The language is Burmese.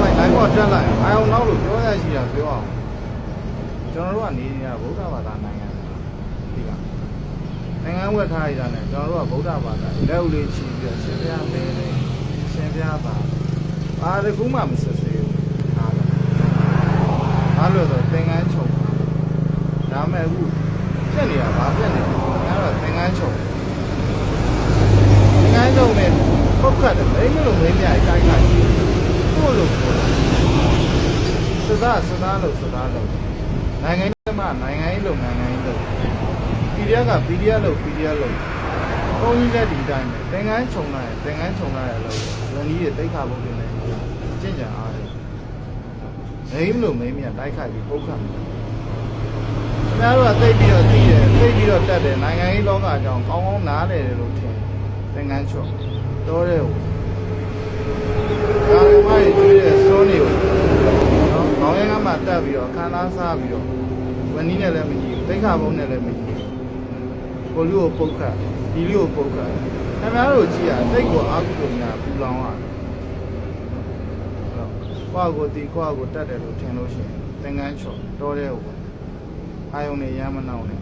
ပေါ်တက်လိုက်အာယုံနောက်လို့ပြောရရှိတာပြောအောင်ကျွန်တော်တို့ကနေနေတာဗုဒ္ဓဘာသာနိုင်ငံဒီကနိုင်ငံဝတ်ထားရတာနဲ့ကျွန်တော်တို့ကဗုဒ္ဓဘာသာလက်ဦးလေးချီပြီးတော့ရှင်ပြားမင်းလေးရှင်ပြားပါဘာတကူမှမဆက်စေဘူးအားလုံးဘာလို့လဲဆိုတော့သင်္ကန်းချုပ်ဒါမဲ့အခုပြက်နေတာဘာပြက်နေလဲငါတော့သင်္ကန်းချုပ်သင်္ကန်းချုပ်နဲ့ပုတ်ခတ်တယ်မင်းမလို့မင်းများတိုက်ခိုက် ကိုလိုကိုစသားစသားလို့စသားလို့နိုင်ငံရေးမှာနိုင်ငံရေးလို့နိုင်ငံရေးလို့ PDF က PDF လို့ PDF လို့ဘုန်းကြီးလက်ဒီတိုင်းပဲသင်္ကန်းခြုံလာရင်သင်္ကန်းခြုံလာရလို့ရန်ကြီးရဲ့တိတ်ခါဘုံတွေနဲ့ကျင့်ကြံအားတယ်မိမလို့မိမများတိုက်ခိုက်ပြီးပုတ်ခတ်ခင်ဗျားတို့ကသိပြီးတော့သိတယ်သိပြီးတော့တက်တယ်နိုင်ငံရေးလောကအကြောင်းကောင်းကောင်းနားလည်တယ်လို့ထင်သင်္ကန်းခြုံတော်တယ်ဟို ဒါကမှကျွေးတဲ့စွန်းနေကိုနော်ခေါင်းရင်းကမှတက်ပြီးတော့ခန်းသားစားပြီးတော့ဝန်ကြီးနဲ့လည်းမကြည့်ဘူးတိတ်ခါဘုံနဲ့လည်းမကြည့်ဘူးကိုလူကိုပုတ်ခတ်ဒီလူကိုပုတ်ခတ်ခင်ဗျားတို့ကြည့်ရတိတ်ကိုအာကုလို့ညာပူလောင်ရတယ်ကိုယ့်ကိုတီကိုယ့်ကိုတတ်တယ်လို့ထင်လို့ရှိရင်သင်္ကန်းချော်တော်တဲ့ဟိုအာယုံနဲ့ရမ်းမနှောင်းနဲ့ငါတော့တော့